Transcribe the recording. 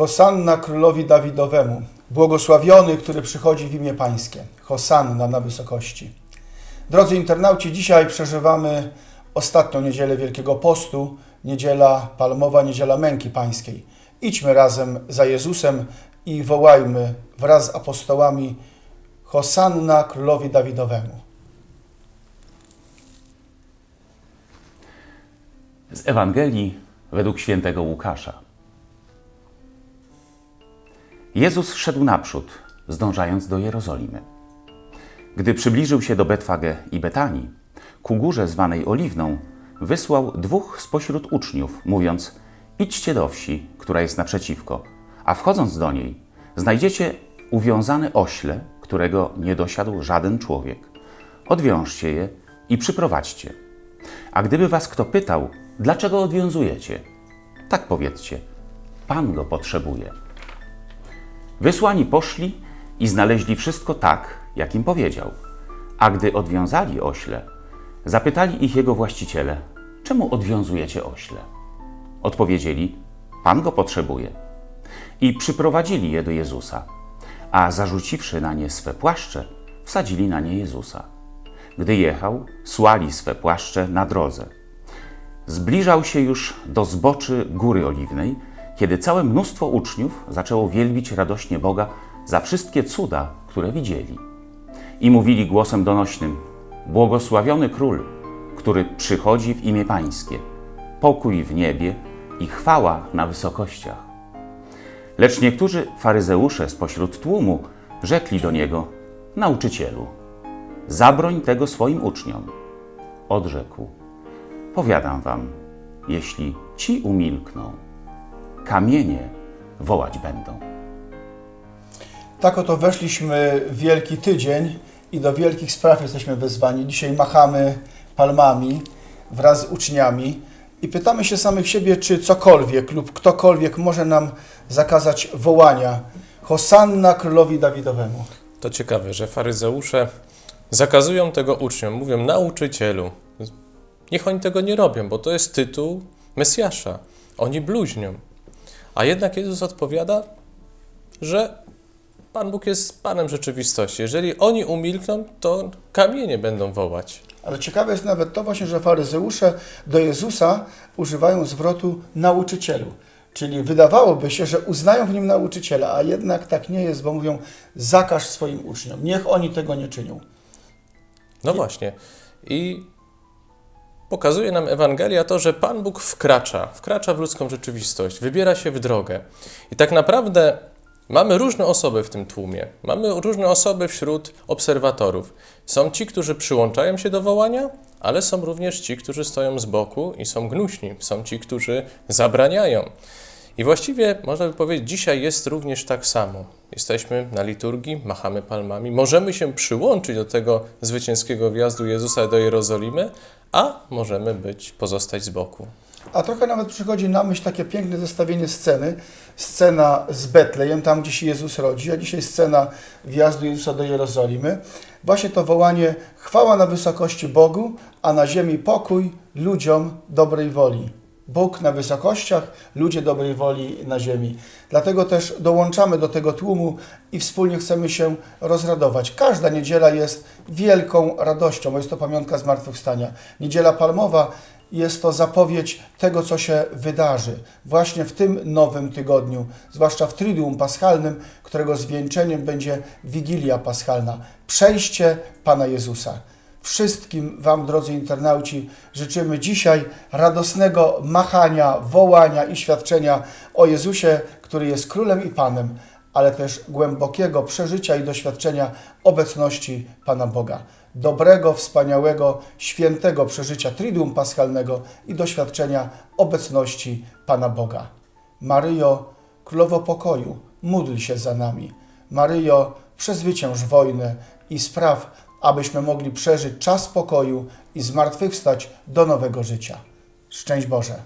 Hosanna królowi Dawidowemu. Błogosławiony, który przychodzi w imię Pańskie. Hosanna na wysokości. Drodzy internauci, dzisiaj przeżywamy ostatnią niedzielę Wielkiego Postu, niedziela palmowa, niedziela męki pańskiej. Idźmy razem za Jezusem i wołajmy wraz z apostołami Hosanna królowi Dawidowemu. Z Ewangelii według świętego Łukasza. Jezus szedł naprzód, zdążając do Jerozolimy. Gdy przybliżył się do Betfage i Betanii, ku górze zwanej Oliwną, wysłał dwóch spośród uczniów, mówiąc: Idźcie do wsi, która jest naprzeciwko, a wchodząc do niej, znajdziecie uwiązane ośle, którego nie dosiadł żaden człowiek. Odwiążcie je i przyprowadźcie. A gdyby was kto pytał, dlaczego odwiązujecie, tak powiedzcie: Pan go potrzebuje. Wysłani poszli i znaleźli wszystko tak, jak im powiedział. A gdy odwiązali ośle, zapytali ich jego właściciele: Czemu odwiązujecie ośle? Odpowiedzieli: Pan go potrzebuje. I przyprowadzili je do Jezusa, a zarzuciwszy na nie swe płaszcze, wsadzili na nie Jezusa. Gdy jechał, słali swe płaszcze na drodze. Zbliżał się już do zboczy Góry Oliwnej, kiedy całe mnóstwo uczniów zaczęło wielbić radośnie Boga za wszystkie cuda, które widzieli. I mówili głosem donośnym: Błogosławiony Król, który przychodzi w imię Pańskie, pokój w niebie i chwała na wysokościach. Lecz niektórzy faryzeusze spośród tłumu rzekli do niego: Nauczycielu, zabroń tego swoim uczniom. Odrzekł: Powiadam wam, jeśli ci umilkną, kamienie wołać będą. Tak oto weszliśmy w Wielki Tydzień i do wielkich spraw jesteśmy wezwani. Dzisiaj machamy palmami wraz z uczniami i pytamy się samych siebie, czy cokolwiek lub ktokolwiek może nam zakazać wołania Hosanna królowi Dawidowemu. To ciekawe, że faryzeusze zakazują tego uczniom, mówią nauczycielu. Niech oni tego nie robią, bo to jest tytuł Mesjasza. Oni bluźnią. A jednak Jezus odpowiada, że Pan Bóg jest Panem rzeczywistości. Jeżeli oni umilkną, to kamienie będą wołać. Ale ciekawe jest nawet to właśnie, że faryzeusze do Jezusa używają zwrotu nauczycielu. Czyli wydawałoby się, że uznają w nim nauczyciela, a jednak tak nie jest, bo mówią zakaż swoim uczniom. Niech oni tego nie czynią. No właśnie. I pokazuje nam Ewangelia to, że Pan Bóg wkracza, wkracza w ludzką rzeczywistość, wybiera się w drogę. I tak naprawdę mamy różne osoby w tym tłumie. Mamy różne osoby wśród obserwatorów. Są ci, którzy przyłączają się do wołania, ale są również ci, którzy stoją z boku i są gnuśni. Są ci, którzy zabraniają. I właściwie można by powiedzieć, dzisiaj jest również tak samo. Jesteśmy na liturgii, machamy palmami, możemy się przyłączyć do tego zwycięskiego wjazdu Jezusa do Jerozolimy, a możemy być, pozostać z boku. A trochę nawet przychodzi na myśl takie piękne zestawienie sceny. Scena z Betlejem, tam gdzie się Jezus rodzi, a dzisiaj scena wjazdu Jezusa do Jerozolimy. Właśnie to wołanie chwała na wysokości Bogu, a na ziemi pokój ludziom dobrej woli. Bóg na wysokościach, ludzie dobrej woli na ziemi. Dlatego też dołączamy do tego tłumu i wspólnie chcemy się rozradować. Każda niedziela jest wielką radością, bo jest to pamiątka zmartwychwstania. Niedziela Palmowa jest to zapowiedź tego, co się wydarzy właśnie w tym nowym tygodniu, zwłaszcza w Triduum Paschalnym, którego zwieńczeniem będzie Wigilia Paschalna, przejście Pana Jezusa. Wszystkim Wam, drodzy internauci, życzymy dzisiaj radosnego machania, wołania i świadczenia o Jezusie, który jest Królem i Panem, ale też głębokiego przeżycia i doświadczenia obecności Pana Boga. Dobrego, wspaniałego, świętego przeżycia Triduum Paschalnego i doświadczenia obecności Pana Boga. Maryjo, Królowo Pokoju, módl się za nami. Maryjo, przezwycięż wojnę i spraw, abyśmy mogli przeżyć czas pokoju i zmartwychwstać do nowego życia. Szczęść Boże!